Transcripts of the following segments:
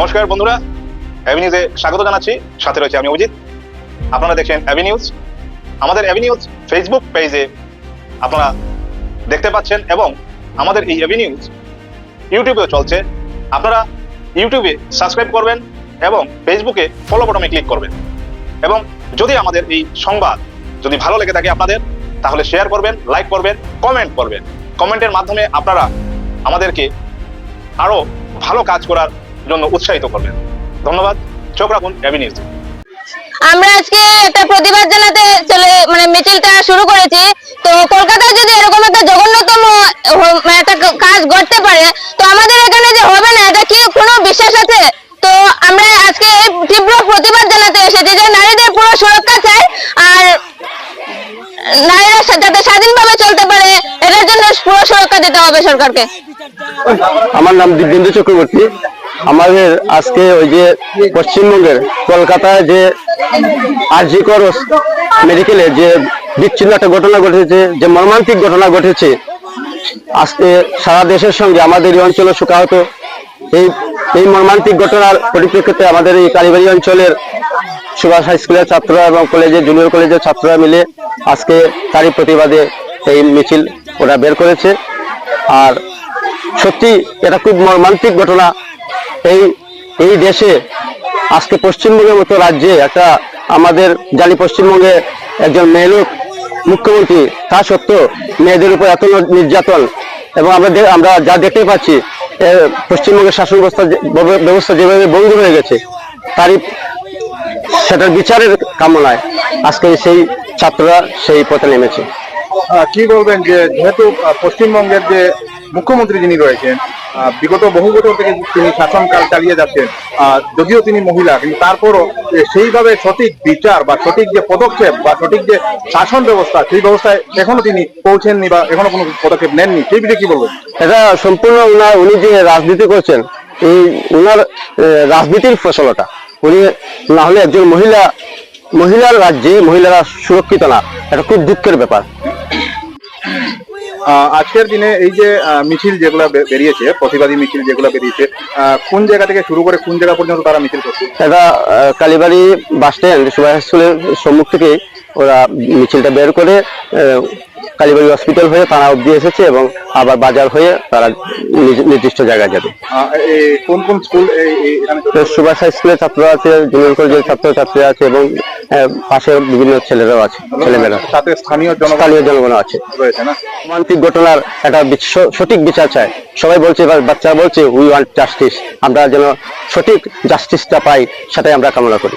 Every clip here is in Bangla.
নমস্কার বন্ধুরা অ্যাভিনিউজে স্বাগত জানাচ্ছি। সাথে রয়েছে আমি অজিত। আপনারা দেখছেন অ্যাভিনিউজ আমাদের অ্যাভিনিউজ ফেসবুক পেজে আপনারা দেখতে পাচ্ছেন এবং আমাদের এই অ্যাভিনিউজ ইউটিউবেও চলছে। আপনারা ইউটিউবে সাবস্ক্রাইব করবেন এবং ফেসবুকে ফলো বটনে ক্লিক করবেন। এবং যদি আমাদের এই সংবাদ যদি ভালো লেগে থাকে আপনাদের, তাহলে শেয়ার করবেন লাইক করবেন কমেন্ট করবেন। কমেন্টের মাধ্যমে আপনারা আমাদেরকে আরও ভালো কাজ করার জন্য উৎসাহিত করবেন। ধন্যবাদ। চোখ রাখুন অ্যাভিনিউজ আমরা আজকে একটা প্রতিবাদ জানাতে চলে মানে মিছিলটা শুরু করেছি। তো কলকাতায় যদি এরকম একটা জঘন্যতম মানে একটা কাজ ঘটতে পারে তো আমাদের এখানে যে হবে না এটা কি কোনো বিশ্বাস আছে? তো আমরা আজকে এই তীব্র প্রতিবাদ জানাতে এসেছি যে নারীদের পুরো সুরক্ষা চাই আর নারীরা যাতে স্বাধীনভাবে চলতে পারে এটার জন্য পুরো সুরক্ষা দিতে হবে সরকারকে। আমার নাম দিব্যেন্দু চক্রবর্তী। আমাদের আজকে ওই যে পশ্চিমবঙ্গের কলকাতায় যে আরজিকর মেডিকেলে যে বিচ্ছিন্ন একটা ঘটনা ঘটেছে, যে মর্মান্তিক ঘটনা ঘটেছে, আজকে সারা দেশের সঙ্গে আমাদের এই অঞ্চলে শোকাহত। এই এই মর্মান্তিক ঘটনার পরিপ্রেক্ষিতে আমাদের এই কালীবাড়ি অঞ্চলের সুভাষ হাই স্কুলের ছাত্ররা এবং কলেজের জুনিয়র কলেজের ছাত্ররা মিলে আজকে তারই প্রতিবাদে এই মিছিল ওরা বের করেছে। আর সত্যি এটা খুব মর্মান্তিক ঘটনা। এই এই দেশে, আজকে পশ্চিমবঙ্গের মতো রাজ্যে একটা আমাদের জানি পশ্চিমবঙ্গে একজন মেয়ে মুখ্যমন্ত্রী, তা সত্ত্বেও মেয়েদের উপর এত নির্যাতন। এবং আমরা আমরা যা দেখতে পাচ্ছি পশ্চিমবঙ্গের শাসন ব্যবস্থা ব্যবস্থা যেভাবে বন্ধ হয়ে গেছে, তারই সেটার বিচারের কামনায় আজকে সেই ছাত্ররা সেই পথে নেমেছে। কি বলবেন যে, যেহেতু পশ্চিমবঙ্গের যে মুখ্যমন্ত্রী যিনি রয়েছেন বিগত বহু বছর থেকে তিনি শাসনকাল চালিয়ে যাচ্ছেন। যদিও তিনি মহিলা কিন্তু তারপরও সেইভাবে সঠিক বিচার বা সঠিক যে পদক্ষেপ বা সঠিক যে শাসন ব্যবস্থা সেই ব্যবস্থায় এখনও তিনি পৌঁছেননি বা এখনও কোনো পদক্ষেপ নেননি। সেই বিষয়ে কি বলবেন? এটা সম্পূর্ণ উনার উনি যে রাজনীতি করছেন এই আহ, রাজনীতির ফসলটা। উনি না হলে একজন মহিলা মহিলার রাজ্যে মহিলারা সুরক্ষিত না। এটা খুব দুঃখের ব্যাপার। আজকের দিনে এই যে মিছিল যেগুলো বেরিয়েছে, প্রতিবাদী মিছিল যেগুলো বেরিয়েছে কোন জায়গা থেকে শুরু করে কোন জায়গা পর্যন্ত তারা মিছিল করছে? এটা কালীবাড়ি বাস স্ট্যান্ড, সুভাষ স্কুলের সম্মুখ থেকে ওরা মিছিলটা বের করে কালীবাড়ি হসপিটাল হয়ে থানা অব্দি এসেছে এবং আবার বাজার হয়ে তারা নির্দিষ্ট জায়গায় যাবে। কোন কোন স্কুল সুভাষ হাই স্কুলের ছাত্র আছে জুনিয়র কলেজের ছাত্র ছাত্রী আছে এবং পাশের বিভিন্ন ছেলেরাও আছে ছেলেমেয়েরা। সাথে স্থানীয় জনগণ স্থানীয় জনগণ আছে। রোমান্টিক ঘটনার একটা সঠিক বিচার চায়। সবাই বলছে এবার বাচ্চা বলছে উই ওয়ান্ট জাস্টিস আমরা যেন সঠিক জাস্টিসটা পাই সেটাই আমরা কামনা করি।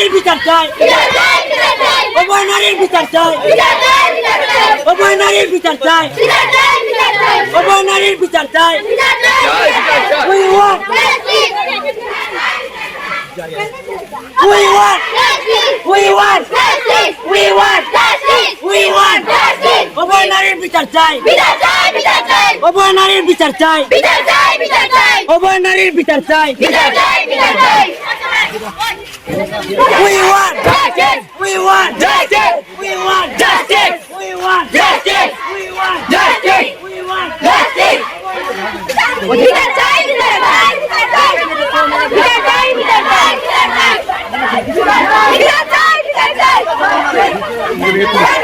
নারীর বিচার চাই অভয় নারীর বিচার চাই অভয় নারীর বিচার চাই অভয় নারীর বিচার চাই We want We want We want We want We want অভয় নারীর বিচার চাই অভয় নারীর বিচার চাই অভয় নারীর বিচার চাই We want justice. We want justice. We want justice. We want justice. We want justice. We want justice. Kita cai kita cai kita cai kita cai kita cai kita cai kita cai kita cai